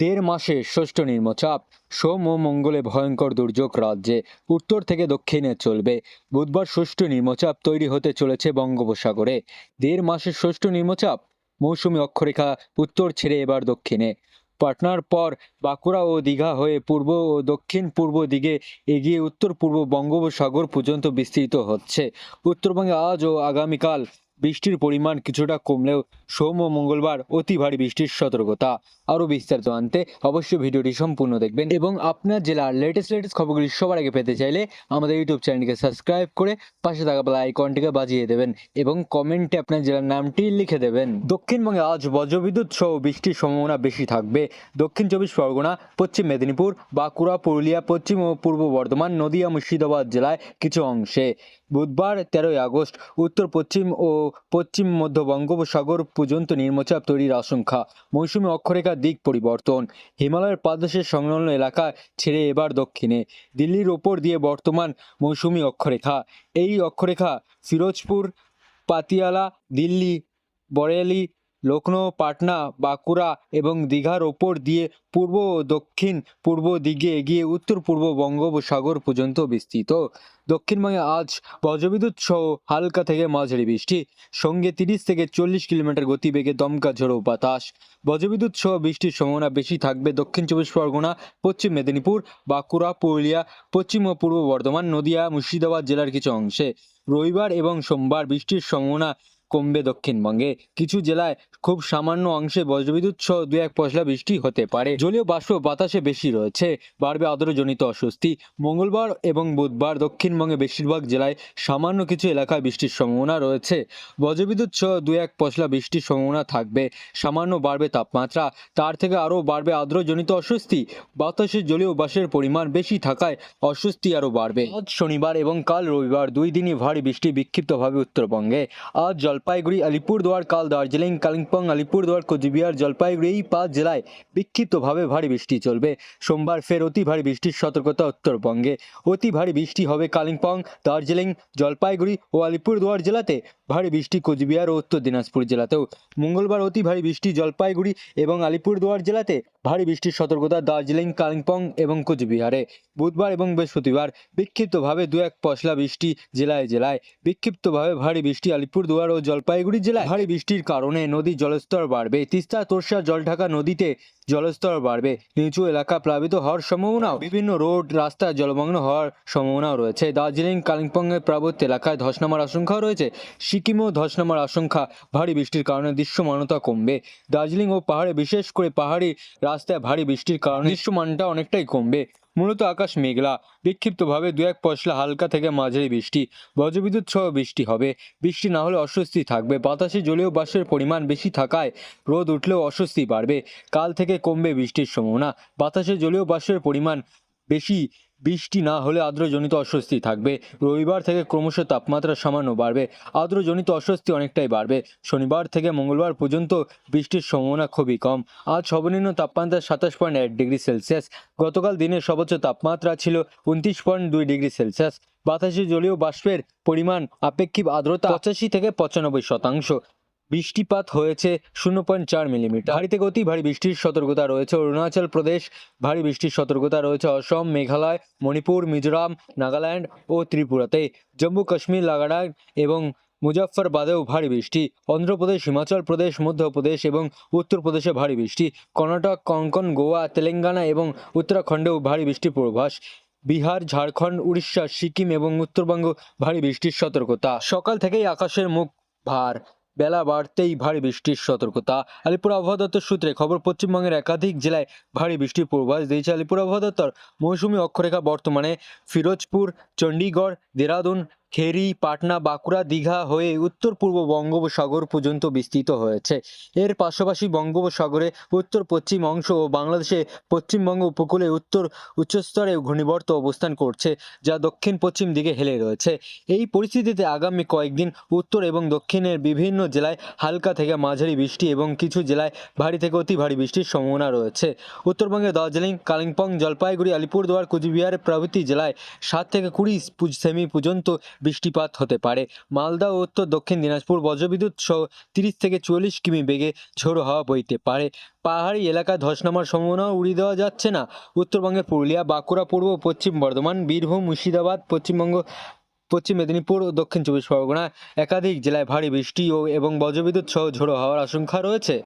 দেড় মাসে ষষ্ঠ নিম্নচাপ। সোম ও মঙ্গলে ভয়ঙ্কর দুর্যোগ রাজ্যে। উত্তর থেকে দক্ষিণে চলবে। বুধবার ষষ্ঠ নিম্নচাপ তৈরি হতে চলেছে বঙ্গোপসাগরে। দেড় মাসের ষষ্ঠ নিম্নচাপ? মৌসুমী অক্ষরেখা উত্তর ছেড়ে এবার দক্ষিণে। পাটনার পর বাঁকুড়া ও দীঘা হয়ে পূর্ব ও দক্ষিণ পূর্ব দিকে এগিয়ে উত্তর পূর্ব বঙ্গোপসাগর পর্যন্ত বিস্তৃত হচ্ছে। উত্তরবঙ্গে আজ ও আগামীকাল বৃষ্টির পরিমাণ কিছুটা কমলেও সোম ও মঙ্গলবার অতি ভারী বৃষ্টির সতর্কতা। আরও বিস্তারিত আনতে অবশ্যই ভিডিওটি সম্পূর্ণ দেখবেন এবং আপনার জেলার লেটেস্ট লেটেস্ট খবরগুলি সবার আগে পেতে চাইলে আমাদের ইউটিউব চ্যানেলকে সাবস্ক্রাইব করে পাশে থাকা বেলা আইকনটিকে বাজিয়ে দেবেন এবং কমেন্টে আপনার জেলার নামটি লিখে দেবেন। দক্ষিণবঙ্গে আজ বজ্রবিদ্যুৎ সহ বৃষ্টির সম্ভাবনা বেশি থাকবে। দক্ষিণ চব্বিশ পরগনা, পশ্চিম মেদিনীপুর, বাঁকুড়া, পুরুলিয়া, পশ্চিম ও পূর্ব বর্ধমান, নদীয়া, মুর্শিদাবাদ জেলায় কিছু অংশে। বুধবার তেরোই আগস্ট উত্তর পশ্চিম ও পশ্চিম মধ্য বঙ্গোপসাগর পর্যন্ত নিম্নচাপ তৈরির আশঙ্কা। মৌসুমী অক্ষরেখার দিক পরিবর্তন। হিমালয়ের পাদদেশের সংলগ্ন এলাকা ছেড়ে এবার দক্ষিণে। দিল্লির ওপর দিয়ে বর্তমান মৌসুমী অক্ষরেখা। এই অক্ষরেখা ফিরোজপুর, পাতিয়ালা, দিল্লি, বরেলি লখনৌ পাটনা, বাঁকুড়া এবং দীঘার ওপর দিয়ে পূর্ব ও দক্ষিণ পূর্ব দিকে এগিয়ে উত্তর পূর্ব বঙ্গোপসাগর পর্যন্ত বিস্তৃত। দক্ষিণবঙ্গে আজ বজ্রবিদ্যুৎ সহ হালকা থেকে মাঝারি বৃষ্টি, সঙ্গে তিরিশ থেকে চল্লিশ কিলোমিটার গতিবেগে দমকা ঝোড়ো বাতাস। বজ্রবিদ্যুৎ সহ বৃষ্টির সম্ভাবনা বেশি থাকবে দক্ষিণ চব্বিশ পরগনা, পশ্চিম মেদিনীপুর, বাঁকুড়া, পুরুলিয়া, পশ্চিম ও পূর্ব বর্ধমান, নদিয়া, মুর্শিদাবাদ জেলার কিছু অংশে। রবিবার এবং সোমবার বৃষ্টির সম্ভাবনা কমবে দক্ষিণবঙ্গে। কিছু জেলায় খুব সামান্য অংশে বজ্রবিদ্যুৎ সহ দু এক পশলা বৃষ্টি হতে পারে। জলীয় বাষ্প বাতাসে বেশি রয়েছে। বাড়বে আর্দ্রজনিত অস্বস্তি। মঙ্গলবার এবং বুধবার দক্ষিণবঙ্গে বেশিরভাগ জেলায় সামান্য কিছু এলাকায় বৃষ্টির সম্ভাবনা রয়েছে। বজ্রবিদ্যুৎ সহ দু এক পশলা বৃষ্টির সম্ভাবনা থাকবে। সামান্য বাড়বে তাপমাত্রা। তার থেকে আরও বাড়বে আর্দ্রজনিত অস্বস্তি। বাতাসে জলীয় বাষ্পের পরিমাণ বেশি থাকায় অস্বস্তি আরও বাড়বে। আজ শনিবার এবং কাল রবিবার দুই দিনই ভারী বৃষ্টি বিক্ষিপ্তভাবে উত্তরবঙ্গে। আজ জলপাইগুড়ি, আলিপুরদুয়ার, কাল দার্জিলিং, কালিম্পং, আলিপুরদুয়ার, কোচবিহার, জলপাইগুড়ি, এই পাঁচ জেলায় বিক্ষিপ্তভাবে ভারী বৃষ্টি চলবে। সোমবার ফের অতি ভারী বৃষ্টির সতর্কতা উত্তরবঙ্গে। অতি ভারী বৃষ্টি হবে কালিম্পং, দার্জিলিং, জলপাইগুড়ি ও আলিপুরদুয়ার জেলাতে। ভারী বৃষ্টি কোচবিহার ও উত্তর দিনাজপুর জেলাতেও। মঙ্গলবার অতি ভারী বৃষ্টি জলপাইগুড়ি এবং আলিপুরদুয়ার জেলাতে ভারী বৃষ্টির সতর্কতা দার্জিলিং, কালিম্পং এবং কোচবিহারে। বুধবার এবং বৃহস্পতিবার বিক্ষিপ্তভাবে দু এক পশলা বৃষ্টি জেলায় জেলায়। বিক্ষিপ্তভাবে ভারী বৃষ্টি আলিপুরদুয়ার ও জলপাইগুড়ি জেলায়। ভারী বৃষ্টির কারণে নদী জলস্তর বাড়বে। তিস্তা, তোরসা, জলঢাকা নদীতে জলস্তর বাড়বে। নিচু এলাকা প্লাবিত হওয়ার সম্ভাবনা বিভিন্ন রোড, রাস্তা জলমগ্ন হওয়ার সম্ভাবনাও রয়েছে। দার্জিলিং, কালিম্পংয়ের পার্বত্য এলাকায় ধস নামার আশঙ্কাও রয়েছে। সিকিমেও ধস নামার আশঙ্কা। ভারী বৃষ্টির কারণে দৃশ্যমানতা কমবে। দার্জিলিং ও পাহাড়ে, বিশেষ করে পাহাড়ি রাস্তায় ভারী বৃষ্টির কারণে দৃশ্যমানটা অনেকটাই কমবে। মূলত আকাশ মেঘলা। বিক্ষিপ্তভাবে দু এক পশলা হালকা থেকে মাঝারি বৃষ্টি। বজ্রবিদ্যুৎ সহ বৃষ্টি হবে। বৃষ্টি না হলে অস্বস্তি থাকবে। বাতাসে জলীয় বাষ্পের পরিমাণ বেশি থাকায় রোদ উঠলেও অস্বস্তি বাড়বে। কাল থেকে কমবে বৃষ্টির সম্ভাবনা। বাতাসে জলীয় বাষ্পের পরিমাণ বেশি বৃষ্টি না হলে আর্দ্রজনিত অস্বস্তি থাকবে। রবিবার থেকে ক্রমশ তাপমাত্রা সামান্য বাড়বে। আর্দ্রজনিত অস্বস্তি অনেকটাই বাড়বে। শনিবার থেকে মঙ্গলবার পর্যন্ত বৃষ্টির সম্ভাবনা খুবই কম। আজ সর্বনিম্ন তাপমাত্রা সাতাশ পয়েন্ট এক ডিগ্রি সেলসিয়াস। গতকাল দিনের সর্বোচ্চ তাপমাত্রা ছিল উনত্রিশ পয়েন্ট দুই ডিগ্রি সেলসিয়াস। বাতাসে জলীয় বাষ্পের পরিমাণ আপেক্ষিক আর্দ্রতা পঁচাশি থেকে পঁচানব্বই শতাংশ। বৃষ্টিপাত হয়েছে শূন্য পয়েন্ট চার মিলিমিটার। ভারী গতি ভারী বৃষ্টির সতর্কতা রয়েছে। অরুণাচল প্রদেশ, ভারী বৃষ্টির সতর্কতা রয়েছে। অসম, মেঘালয়, মণিপুর, মিজোরাম, নাগাল্যান্ড ও ত্রিপুরাতে। জম্মু, কাশ্মীর লাগাডাক এবং মুজাফরবাদেও ভারী বৃষ্টি। অন্ধ্রপ্রদেশ, হিমাচল প্রদেশ, মধ্যপ্রদেশ এবং উত্তরপ্রদেশে ভারী বৃষ্টি। কর্ণাটক, কঙ্কন, গোয়া, তেলেঙ্গানা এবং উত্তরাখণ্ডেও ভারী বৃষ্টির পূর্বাভাস। বিহার, ঝাড়খণ্ড, উড়িষ্যা, সিকিম এবং উত্তরবঙ্গ ভারী বৃষ্টির সতর্কতা। সকাল থেকেই আকাশের মুখ ভার। বেলা বাড়তেই ভারী বৃষ্টির সতর্কতা। আলিপুর আবহাওয়া দপ্তর সূত্রে খবর, পশ্চিমবঙ্গের একাধিক জেলায় ভারী বৃষ্টির পূর্বাভাস দিয়েছে আলিপুর আবহাওয়া দপ্তর। মৌসুমী অক্ষরেখা বর্তমানে ফিরোজপুর, চণ্ডীগড়, দেরাদুন খেরি, পাটনা, বাঁকুড়া, দীঘা হয়ে উত্তর পূর্ব বঙ্গোপসাগর পর্যন্ত বিস্তৃত হয়েছে। এর পাশাপাশি বঙ্গোপসাগরে উত্তর, পশ্চিম অংশ ও বাংলাদেশে পশ্চিমবঙ্গ উপকূলে উত্তর, উচ্চস্তরে ঘূর্ণিবর্ত অবস্থান করছে, যা দক্ষিণ পশ্চিম দিকে হেলে রয়েছে। এই পরিস্থিতিতে আগামী কয়েকদিন উত্তর এবং দক্ষিণের বিভিন্ন জেলায় হালকা থেকে মাঝারি বৃষ্টি এবং কিছু জেলায় ভারী থেকে অতি ভারী বৃষ্টির সম্ভাবনা রয়েছে। উত্তরবঙ্গে দার্জিলিং, কালিম্পং, জলপাইগুড়ি, আলিপুরদুয়ার, কুচবিহার প্রভৃতি জেলায় সাত থেকে কুড়ি সেমি পর্যন্ত বৃষ্টিপাত হতে পারে। মালদা ও উত্তর দক্ষিণ দিনাজপুর বজ্রবিদ্যুৎ সহ তিরিশ থেকে চুয়াল্লিশ কিমি বেগে ঝোড়ো হাওয়া বইতে পারে। পাহাড়ি এলাকায় ধস নামার সম্ভাবনাও উড়িয়ে দেওয়া যাচ্ছে না। উত্তরবঙ্গের পুরুলিয়া, বাঁকুড়া, পূর্ব পশ্চিম বর্ধমান, বীরভূম, মুর্শিদাবাদ, পশ্চিমবঙ্গ, পশ্চিম মেদিনীপুর ও দক্ষিণ চব্বিশ পরগনা একাধিক জেলায় ভারী বৃষ্টি ও এবং বজ্রবিদ্যুৎ সহ ঝোড়ো হওয়ার আশঙ্কা রয়েছে।